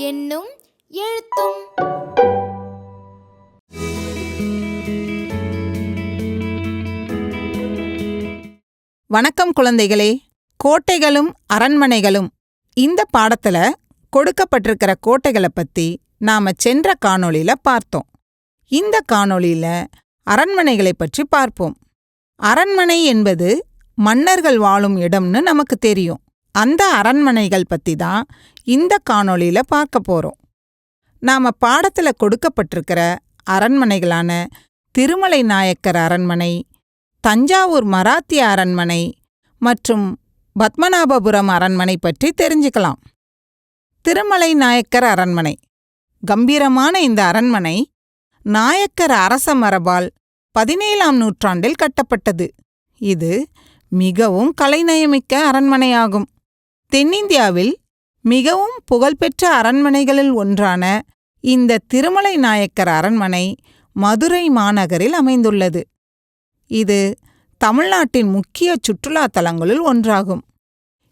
என்னும் எழுத்தும். வணக்கம் குழந்தைகளே. கோட்டைகளும் அரண்மனைகளும் இந்த பாடத்துல கொடுக்கப்பட்டிருக்கிற கோட்டைகளை பத்தி நாம சென்ற காணொளியில பார்த்தோம். இந்த காணொளியில அரண்மனைகளை பற்றி பார்ப்போம். அரண்மனை என்பது மன்னர்கள் வாழும் இடம்னு நமக்கு தெரியும். அந்த அரண்மனைகள் பத்தி தான் இந்த காணொளியில பார்க்க போறோம். நாம பாடத்துல கொடுக்கப்பட்டிருக்கிற அரண்மனைகளான திருமலை நாயக்கர் அரண்மனை தஞ்சாவூர் மராத்திய அரண்மனை மற்றும் பத்மநாபபுரம் அரண்மனை பற்றி தெரிஞ்சுக்கலாம். திருமலை நாயக்கர் அரண்மனை. கம்பீரமான இந்த அரண்மனை நாயக்கர் அரச மரபால் பதினேழாம் நூற்றாண்டில் கட்டப்பட்டது. இது மிகவும் கலைநயமிக்க அரண்மனையாகும். தென்னிந்தியாவில் மிகவும் புகழ்பெற்ற அரண்மனைகளில் ஒன்றான இந்த திருமலை நாயக்கர் அரண்மனை மதுரை மாநகரில் அமைந்துள்ளது. இது தமிழ்நாட்டின் முக்கிய சுற்றுலா தலங்களுள் ஒன்றாகும்.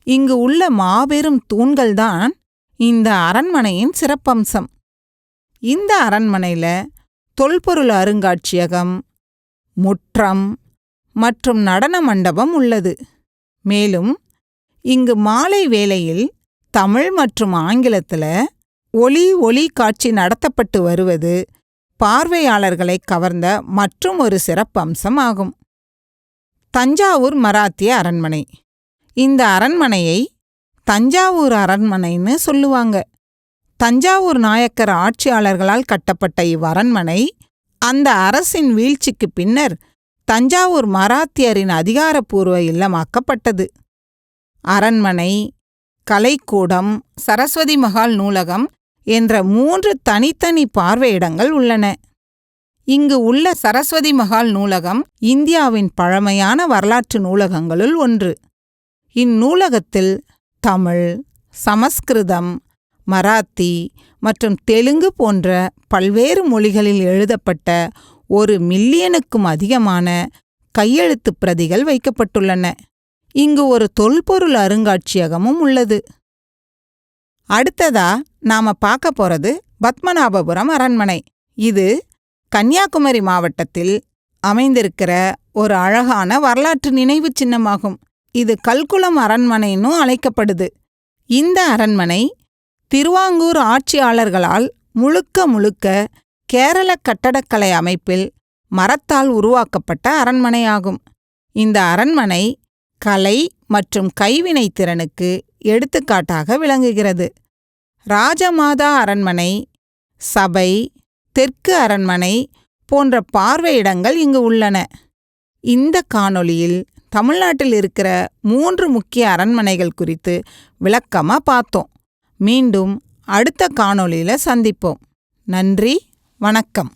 இங்கு உள்ள மாபெரும் தூண்கள்தான் இந்த அரண்மனையின் சிறப்பம்சம். இந்த அரண்மனையில தொல்பொருள் அருங்காட்சியகம் முற்றம் மற்றும் நடன மண்டபம் உள்ளது. மேலும் இங்கு மாலை வேளையில் தமிழ் மற்றும் ஆங்கிலத்துல ஒலி ஒளி காட்சி நடத்தப்பட்டு வருவது பார்வையாளர்களை கவர்ந்த மற்றும் ஒரு சிறப்பம்சம் ஆகும். தஞ்சாவூர் மராத்திய அரண்மனை. இந்த அரண்மனையை தஞ்சாவூர் அரண்மனைன்னு சொல்லுவாங்க. தஞ்சாவூர் நாயக்கர் ஆட்சியாளர்களால் கட்டப்பட்ட இவ்வரண்மனை அந்த அரசின் வீழ்ச்சிக்கு பின்னர் தஞ்சாவூர் மராத்தியரின் அதிகாரப்பூர்வ இல்லமாக்கப்பட்டது. அரண்மனை கலைக்கூடம் சரஸ்வதி மகால் நூலகம் என்ற மூன்று தனித்தனி பார்வையிடங்கள் உள்ளன. இங்கு உள்ள சரஸ்வதி மகால் நூலகம் இந்தியாவின் பழமையான வரலாற்று நூலகங்களுள் ஒன்று. இந்நூலகத்தில் தமிழ் சமஸ்கிருதம் மராத்தி மற்றும் தெலுங்கு போன்ற பல்வேறு மொழிகளில் எழுதப்பட்ட ஒரு மில்லியனுக்கும் அதிகமான கையெழுத்துப் பிரதிகள் வைக்கப்பட்டுள்ளன. இங்கு ஒரு தொல்பொருள் அருங்காட்சியகமும் உள்ளது. அடுத்ததா நாம பார்க்க போறது பத்மநாபபுரம் அரண்மனை. இது கன்னியாகுமரி மாவட்டத்தில் அமைந்திருக்கிற ஒரு அழகான வரலாற்று நினைவுச் சின்னமாகும். இது கல்குளம் அரண்மனைன்னு அழைக்கப்படுது. இந்த அரண்மனை திருவாங்கூர் ஆட்சியாளர்களால் முழுக்க முழுக்க கேரள கட்டடக்கலை அமைப்பில் மரத்தால் உருவாக்கப்பட்ட அரண்மனையாகும். இந்த அரண்மனை கலை மற்றும் கைவினைத் திறனுக்கு எடுத்துக்காட்டாக விளங்குகிறது. ராஜமாதா அரண்மனை சபை தெற்கு அரண்மனை போன்ற பார்வையிடங்கள் இங்கு உள்ளன. இந்த காணொளியில் தமிழ்நாட்டில் இருக்கிற மூன்று முக்கிய அரண்மனைகள் குறித்து விளக்கமா பார்த்தோம். மீண்டும் அடுத்த காணொளியில சந்திப்போம். நன்றி வணக்கம்.